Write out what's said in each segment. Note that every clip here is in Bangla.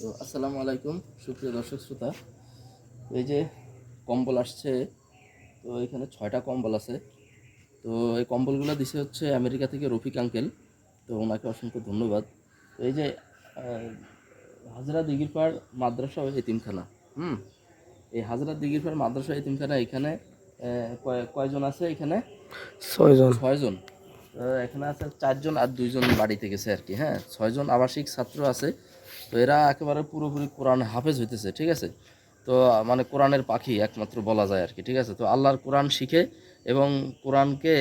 তো আসসালামু আলাইকুম সুপ্রিয় দর্শক শ্রোতা। এই যে কম্বল আসছে তো এখানে ছয়টা কম্বল আছে। তো এই কম্বলগুলো দিছে হচ্ছে আমেরিকা থেকে রফিক আঙ্কেল তো ওনাকে অসংখ্য ধন্যবাদ। তো এই যে হাজরা দিঘির পাড় মাদ্রাসা ও এতিমখানা হুম? এই হাজরা দিঘির পাড় মাদ্রাসা এতিমখানা এখানে কয়জন আছে এখানে? ছয়জন। ছয়জন। এখানে আছে চারজন আর দুইজন বাড়িতে গেছে আর কি হ্যাঁ? ছয়জন আবাসিক ছাত্র আছে। তো এরা একেবারে পুরোপুরি কোরআন হাফেজ হইতেছে, ঠিক আছে? তো মানে কোরআনের পাখি একমাত্র বলা যায় আর কি ঠিক আছে? তো আল্লাহর কোরআন শিখে এবং কোরআনকে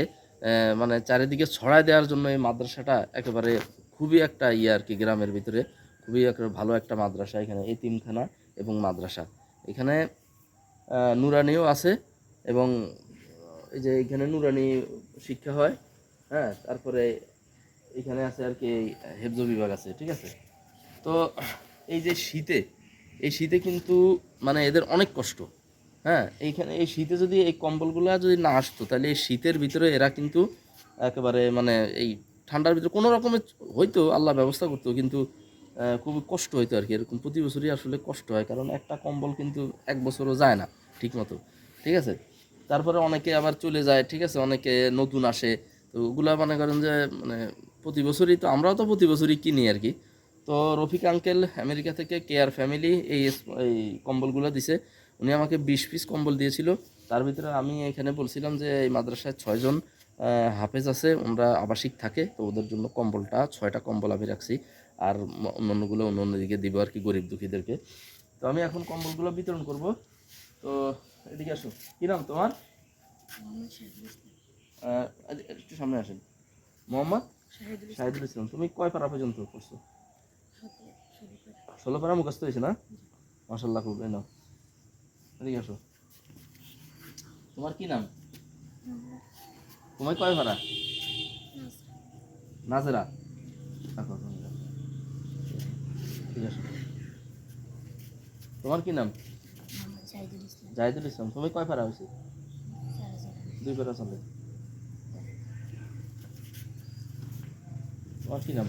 মানে চারিদিকে ছড়ায় দেওয়ার জন্য এই মাদ্রাসাটা একেবারে খুবই একটা ইয়ে আর কি গ্রামের ভিতরে, খুবই একটা ভালো একটা মাদ্রাসা এখানে, এতিমখানা এবং মাদ্রাসা। এখানে নুরানিও আছে এবং এই যে এখানে নুরানি শিক্ষা হয় হ্যাঁ? তারপরে এখানে আছে আর কি হেফজ বিভাগ আছে, ঠিক আছে? তো এই যে শীতে, এই শীতে কিন্তু মানে এদের অনেক কষ্ট। হ্যাঁ এইখানে এই শীতে যদি এই কম্বলগুলো যদি না আসতো, তাহলে এই শীতের ভিতরে এরা কিন্তু একেবারে মানে এই ঠান্ডার ভিতরে কোনো রকমের হয়তো আল্লাহ ব্যবস্থা করতো, কিন্তু খুবই কষ্ট হইতো আর কি। এরকম প্রতি বছরই আসলে কষ্ট হয়, কারণ একটা কম্বল কিন্তু এক বছরও যায় না ঠিক মতো ঠিক আছে? তারপরে অনেকে আবার চলে যায়, ঠিক আছে? অনেকে নতুন আসে, তো ওগুলা মনে করেন যে মানে প্রতি বছরই তো, আমরাও তো প্রতি বছরই কিনি আর কি। তো রফিক আঙ্কেল আমেরিকা থেকে কেয়ার ফ্যামিলি এই এই কম্বলগুলো দিছে। উনি আমাকে বিশ পিস কম্বল দিয়েছিল। তার ভিতরে আমি এখানে বলছিলাম যে এই মাদ্রাসায় ছয়জন হাফেজ আছে ওনারা আবাসিক থাকে তো ওদের জন্য কম্বলটা ছয়টা কম্বল আমি রাখছি। আর অন্যান্যগুলো অন্য অন্য দিকে দিব আর কি গরিব দুঃখীদেরকে। তো আমি এখন কম্বলগুলো বিতরণ করব। তো এদিকে আসো। কী নাম তোমার? একটু সামনে আসেন। মোহাম্মদ শাহিদুল ইসলাম। তুমি কয় পারা পর্যন্ত করছ ষোলো পারা মুখস্থ হয়েছে না? মাসাল্লাহ খুব, এই নাও। এদিকে আসো। তোমার কি নাম? তোমার কয় পারা? নাজেরা। ঠিক আছে। তোমার কি নাম? জাহিদুল ইসলাম। তুমি কয় পারা হয়েছে? দুই পারা চলে। তোমার কি নাম?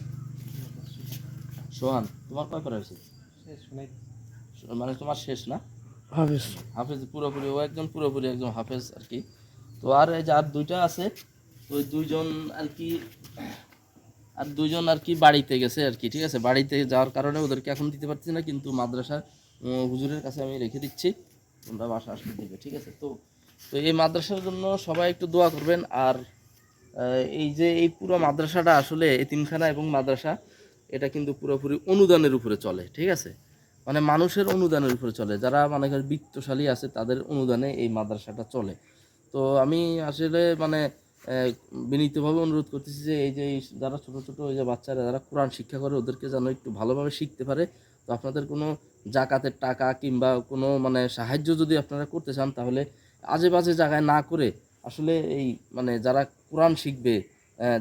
সোহান তোমার কয় পারা হয়েছে? মানে তোমার শেষ না? হাফিজ। হাফেজ পুরোপুরি ও একজন পুরোপুরি একজন হাফেজ আর কি। তো আর এই যে আর দুইটা আছে তো ওই দুইজন আর কি আর দুইজন আর কি বাড়িতে গেছে আর কি ঠিক আছে? বাড়িতে যাওয়ার কারণে ওদেরকে এখন দিতে পারছি না কিন্তু মাদ্রাসার হুজুরের কাছে আমি রেখে দিচ্ছি। তোমরা বাসা আসলে দেবে ঠিক আছে? তো তো এই মাদ্রাসার জন্য সবাই একটু দোয়া করবেন। আর এই যে এই পুরো মাদ্রাসাটা আসলে এতিমখানা এবং মাদ্রাসা এটা কিন্তু পুরোপুরি অনুদানের উপরে চলে, ঠিক আছে? মানে মানুষের অনুদানের উপরে চলে। যারা মানে বিত্তশালী আছে, তাদের অনুদানে এই মাদ্রাসাটা চলে। তো আমি আসলে মানে বিনীতভাবে অনুরোধ করতেছি যে, এই যে যারা ছোট ছোট ওই যে বাচ্চারা, যারা কোরআন শিক্ষা করে, ওদেরকে যেন একটু ভালোভাবে শিখতে পারে। তো আপনাদের কোনো জাকাতের টাকা কিংবা কোনো মানে সাহায্য যদি আপনারা করতে চান, তাহলে আজে বাজে জায়গায় না করে আসলে এই মানে যারা কোরআন শিখবে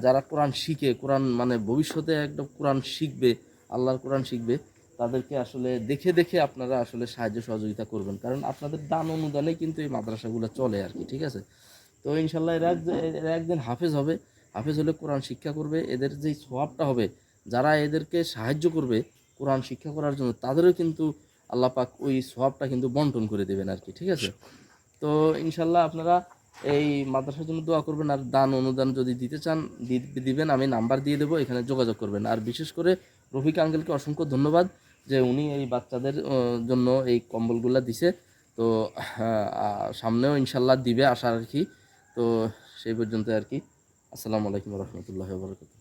যারা কোরআন শিখে, কোরআন মানে ভবিষ্যতে একদম কোরআন শিখবে, আল্লাহর কোরআন শিখবে, তাদেরকে আসলে দেখে দেখে আপনারা আসলে সাহায্য সহযোগিতা করবেন। কারণ আপনাদের দান অনুদানে কিন্তু এই মাদ্রাসাগুলো চলে আর কি, ঠিক আছে? তো ইনশাল্লাহ এরা এরা একদিন হাফেজ হবে। হাফেজ হলে কোরআন শিক্ষা করবে। এদের যেই স্বভাবটা হবে, যারা এদেরকে সাহায্য করবে কোরআন শিক্ষা করার জন্য, তাদেরও কিন্তু আল্লাহ পাক ওই স্বভাবটা কিন্তু বন্টন করে দেবেন আর কি, ঠিক আছে? তো ইনশাল্লাহ আপনারা এই মাদ্রাসার জন্য দোয়া করবেন আর দান অনুদান যদি দিতে চান দিবেন, আমি নাম্বার দিয়ে দেবো, এখানে যোগাযোগ করবেন। আর বিশেষ করে রফিক আঙ্কেলকে অসংখ্য ধন্যবাদ যে উনি এই বাচ্চাদের জন্য এই কম্বলগুলা দিছে। তো সামনেও ইনশাল্লাহ দিবে, আশা রাখি। তো, সেই পর্যন্ত আর কি। আসসালামু আলাইকুম রহমতুল্লাহ বরকত